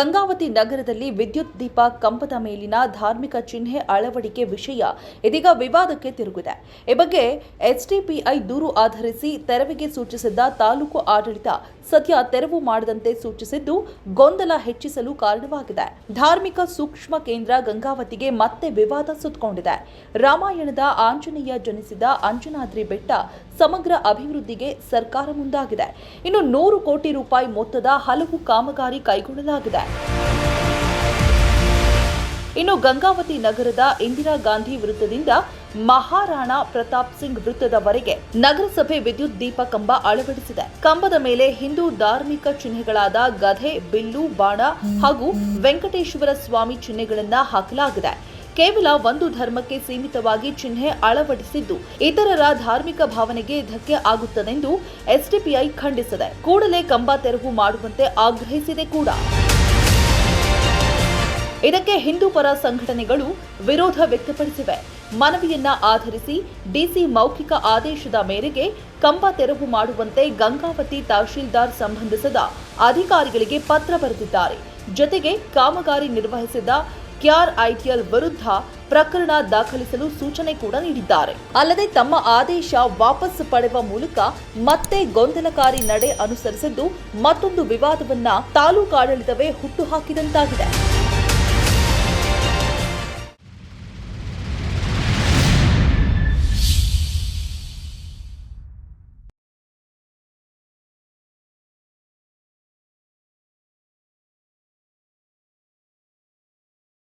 ಗಂಗಾವತಿ ನಗರದಲ್ಲಿ ವಿದ್ಯುತ್ ದೀಪ ಕಂಬದ ಮೇಲಿನ ಧಾರ್ಮಿಕ ಚಿಹ್ನೆ ಅಳವಡಿಕೆ ವಿಷಯ ಇದೀಗ ವಿವಾದಕ್ಕೆ ತಿರುಗಿದೆ. ಈ ಬಗ್ಗೆ ಎಚ್ಡಿಪಿಐ ದೂರು ಆಧರಿಸಿ ತೆರವಿಗೆ ಸೂಚಿಸಿದ್ದ ತಾಲೂಕು ಆಡಳಿತ ಸದ್ಯ ತೆರವು ಮಾಡದಂತೆ ಸೂಚಿಸಿದ್ದು, ಗೊಂದಲ ಹೆಚ್ಚಿಸಲು ಕಾರಣವಾಗಿದೆ. ಧಾರ್ಮಿಕ ಸೂಕ್ಷ್ಮ ಕೇಂದ್ರ ಗಂಗಾವತಿಗೆ ಮತ್ತೆ ವಿವಾದ ಸುತ್ತಕೊಂಡಿದೆ. ರಾಮಾಯಣದ ಆಂಜನೇಯ ಜನಿಸಿದ ಅಂಜನಾದ್ರಿ ಬೆಟ್ಟ ಸಮಗ್ರ ಅಭಿವೃದ್ಧಿಗೆ ಸರ್ಕಾರ ಮುಂದಾಗಿದೆ. ಇನ್ನು ನೂರು ಕೋಟಿ ರೂಪಾಯಿ ಮೊತ್ತದ ಹಲವು ಕಾಮಗಾರಿ ಕೈಗೊಳ್ಳಲಾಗಿದೆ. ಇನ್ನು ಗಂಗಾವತಿ ನಗರದ ಇಂದಿರಾ ಗಾಂಧಿ ವೃತ್ತದಿಂದ ಮಹಾರಾಣಾ ಪ್ರತಾಪ್ ಸಿಂಗ್ ವೃತ್ತದವರೆಗೆ ನಗರಸಭೆ ವಿದ್ಯುತ್ ದೀಪ ಕಂಬ ಅಳವಡಿಸಿದೆ. ಕಂಬದ ಮೇಲೆ ಹಿಂದೂ ಧಾರ್ಮಿಕ ಚಿಹ್ನೆಗಳಾದ ಗಧೆ, ಬಿಲ್ಲು, ಬಾಣ ಹಾಗೂ ವೆಂಕಟೇಶ್ವರ ಸ್ವಾಮಿ ಚಿಹ್ನೆಗಳನ್ನ ಹಾಕಲಾಗಿದೆ. ಕೇವಲ ಒಂದು ಧರ್ಮಕ್ಕೆ ಸೀಮಿತವಾಗಿ ಚಿಹ್ನೆ ಅಳವಡಿಸಿದ್ದು ಇತರರ ಧಾರ್ಮಿಕ ಭಾವನೆಗೆ ಧಕ್ಕೆ ಆಗುತ್ತದೆಂದು ಎಸ್ಡಿಪಿಐ ಖಂಡಿಸಿದೆ. ಕೂಡಲೇ ಕಂಬ ತೆರವು ಮಾಡುವಂತೆ ಆಗ್ರಹಿಸಿದೆ ಕೂಡ. ಇದಕ್ಕೆ ಹಿಂದೂ ಪರ ಸಂಘಟನೆಗಳು ವಿರೋಧ ವ್ಯಕ್ತಪಡಿಸಿವೆ. ಮನವಿಯನ್ನ ಆಧರಿಸಿ ಡಿಸಿ ಮೌಖಿಕ ಆದೇಶದ ಮೇರೆಗೆ ಕಂಬ ತೆರವು ಮಾಡುವಂತೆ ಗಂಗಾವತಿ ತಹಶೀಲ್ದಾರ್ ಸಂಬಂಧಿಸಿದ ಅಧಿಕಾರಿಗಳಿಗೆ ಪತ್ರ ಬರೆದಿದ್ದಾರೆ. ಜೊತೆಗೆ ಕಾಮಗಾರಿ ನಿರ್ವಹಿಸಿದ ಕ್ಯಾರ್ ಐಟಿಎಲ್ ವಿರುದ್ಧ ಪ್ರಕರಣ ದಾಖಲಿಸಲು ಸೂಚನೆ ಕೂಡ ನೀಡಿದ್ದಾರೆ. ಅಲ್ಲದೆ ತಮ್ಮ ಆದೇಶ ವಾಪಸ್ ಪಡೆಯುವ ಮೂಲಕ ಮತ್ತೆ ಗೊಂದಲಕಾರಿ ನಡೆ ಅನುಸರಿಸಿದ್ದು ಮತ್ತೊಂದು ವಿವಾದವನ್ನ ತಾಲೂಕಾಡಳಿತವೇ ಹುಟ್ಟುಹಾಕಿದಂತಾಗಿದೆ